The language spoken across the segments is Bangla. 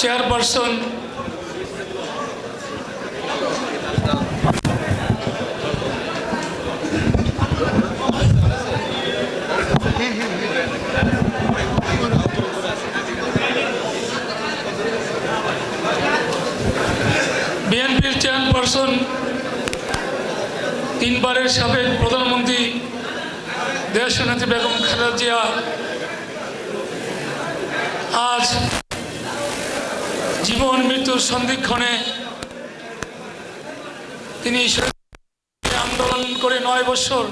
চেয়ারপারসন বিএনপির চেয়ারপারসন তিনবারের সাবেক প্রধানমন্ত্রী দেশনেত্রী বেগম খালেদা জিয়া আজ জীবন মৃত্যুর সন্ধিক্ষণে তিনি আন্দোলন করে নয় বছর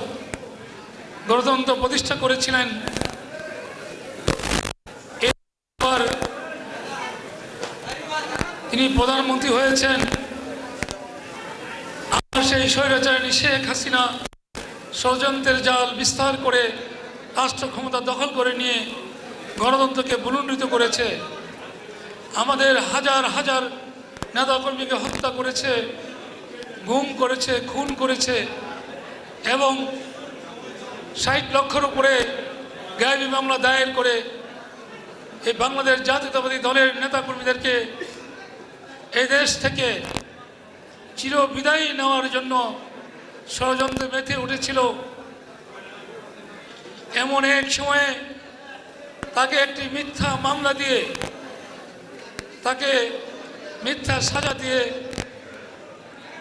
গণতন্ত্র প্রতিষ্ঠা করেছিলেন। তিনি প্রধানমন্ত্রী হয়েছেন। আর সেই স্বৈরাচারী শেখ হাসিনা ষড়যন্ত্রের জাল বিস্তার করে রাষ্ট্র ক্ষমতা দখল করে নিয়ে গণতন্ত্রকে বুলুণ্ডিত করেছে, আমাদের হাজার হাজার নেতাকর্মীকে হত্যা করেছে, গুম করেছে, খুন করেছে এবং ষাট লক্ষর উপরে গায়েবী মামলা দায়ের করে এই বাংলাদেশ জাতীয়তাবাদী দলের নেতাকর্মীদেরকে এই দেশ থেকে চির বিদায় নেওয়ার জন্য ষড়যন্ত্র মেতে উঠেছিল। এমন এক সময়ে তাকে একটি মিথ্যা মামলা দিয়ে, তাকে মিথ্যা সাজা দিয়ে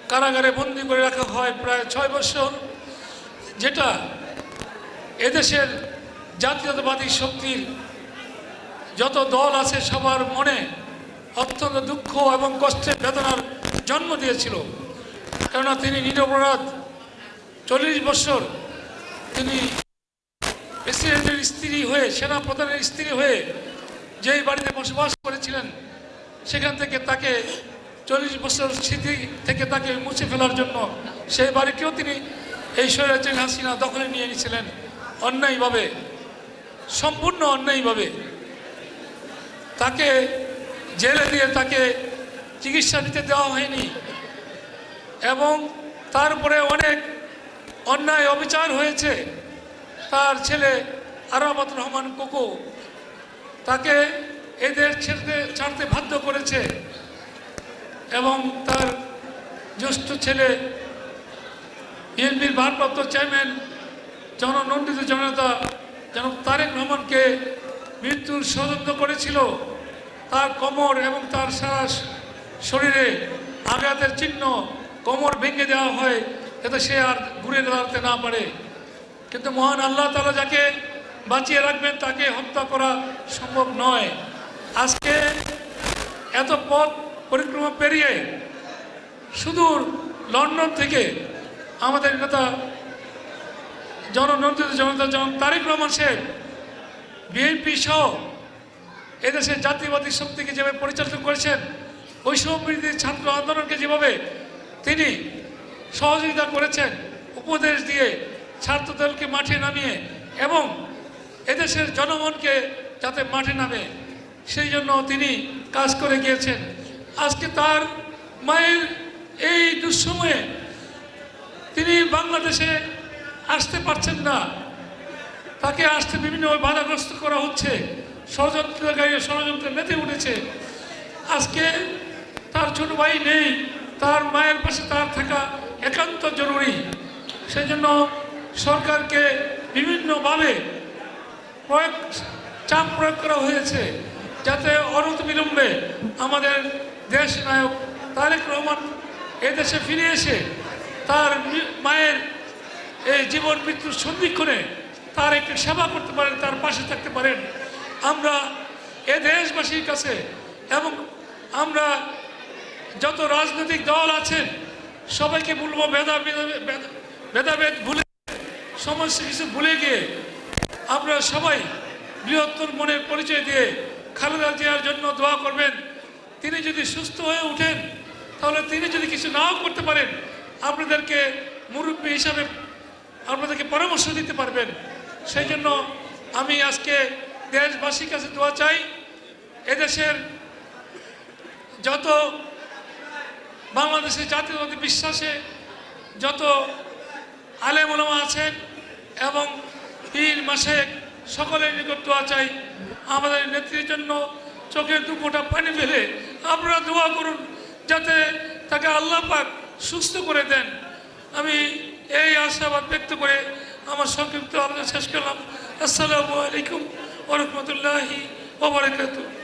কারাগারে বন্দি করে রাখা হয় প্রায় ছয় বছর, যেটা এদেশের জাতীয়তাবাদী শক্তির যত দল আছে সবার মনে অত্যন্ত দুঃখ এবং কষ্টের বেদনার জন্ম দিয়েছিল। কেননা তিনি নিরপরাধ, চল্লিশ বছর তিনি প্রেসিডেন্টের স্ত্রী হয়ে সেনা প্রধানের স্ত্রী হয়ে যেই বাড়িতে বসবাস করেছিলেন, সেখান থেকে তাকে চল্লিশ বছর স্মৃতি থেকে তাকে মুছে ফেলার জন্য সেই বাড়িকেও তিনি এই স্বৈরাচারী হাসিনা দখলে নিয়ে নিয়েছিলেন অন্যায়ভাবে, সম্পূর্ণ অন্যায়ভাবে। তাকে জেলে দিয়ে তাকে চিকিৎসা নিতে দেওয়া হয়নি এবং তারপরে অনেক অন্যায় অবিচার হয়েছে। তার ছেলে আরামত রহমান কুকু, তাকে এদের ছেড়ে ছাড়তে বাধ্য করেছে। এবং তার জ্যেষ্ঠ ছেলে বিএনপির ভারপ্রাপ্ত চেয়ারম্যান জননন্দিত জনতা জনাব তারেক রহমানকে মৃত্যুর ষড়যন্ত্র করেছিল। তার কোমর এবং তার সারা শরীরে আঘাতের চিহ্ন কোমর ভেঙে দেওয়া হয়, যাতে সে আর ঘুরে দাঁড়াতে না পারে। কিন্তু মহান আল্লাহ তালা যাকে বাঁচিয়ে রাখবেন, তাকে হত্যা করা সম্ভব নয়। আজকে এত পথ পরিক্রমা পেরিয়ে সুদূর লন্ডন থেকে আমাদের নেতা জননন্দিত জনতা জন তারেক রহমান শেখ বিএনপি সহ এদেশের জাতীয়বাদী শক্তিকে যেভাবে পরিচালিত করেছেন, বৈষম্য বিরোধী ছাত্র আন্দোলনকে যেভাবে তিনি সহযোগিতা করেছেন, উপদেশ দিয়ে ছাত্রদলকে মাঠে নামিয়ে এবং এদেশের জনগণকে যাতে মাঠে নামে, সেই জন্য তিনি কাজ করে গিয়েছেন। আজকে তার মায়ের এই দুঃসময়ে তিনি বাংলাদেশে আসতে পারছেন না। তাকে আসতে বিভিন্ন বাধাগ্রস্ত করা হচ্ছে। ষড়যন্ত্রকারী ষড়যন্ত্রে মেতে উঠেছে। আজকে তার ছোট ভাই নেই, তার মায়ের পাশে তার থাকা একান্ত জরুরি। সেই জন্য সরকারকে বিভিন্নভাবে প্রয়োগ, চাপ প্রয়োগ করা হয়েছে যাতে অনন্ত বিলম্বে আমাদের দেশ নায়ক তারেক রহমান এদেশে ফিরে এসে তার মায়ের এই জীবন মৃত্যুর সন্ধিক্ষণে তার একটি সেবা করতে পারেন, তার পাশে থাকতে পারেন। আমরা এ দেশবাসীর কাছে এবং আমরা যত রাজনৈতিক দল আছেন, সবাইকে বলব ভেদা ভেদা- ভেদা- ভেদাভেদ ভুলে সমস্ত কিছু ভুলে গিয়ে আমরা সবাই বৃহত্তর মনের পরিচয় দিয়ে খালেদা জিয়ার জন্য দোয়া করবেন। তিনি যদি সুস্থ হয়ে উঠেন তাহলে তিনি যদি কিছু নাও করতে পারেন, আপনাদেরকে মুরব্বী হিসাবে আপনাদেরকে পরামর্শ দিতে পারবেন। সেই জন্য আমি আজকে দেশবাসীর কাছে দোয়া চাই, এদেশের যত বাংলাদেশের জাতীয়তাবাদী বিশ্বাসে যত আলেম আছেন এবং পীর মাসেক সকলের নিকট দোয়া চাই। আমাদের নেত্রীর জন্য চোখের দু ফোঁটা পানি ফেলে আপনারা দোয়া করুন, যাতে তাকে আল্লাহ পাক সুস্থ করে দেন। আমি এই আশাবাদ ব্যক্ত করে আমার সংক্ষিপ্ত আলোচনা শেষ করলাম। আসসালামু আলাইকুম ওরহমতুল্লাহি ওবরাকাতুহ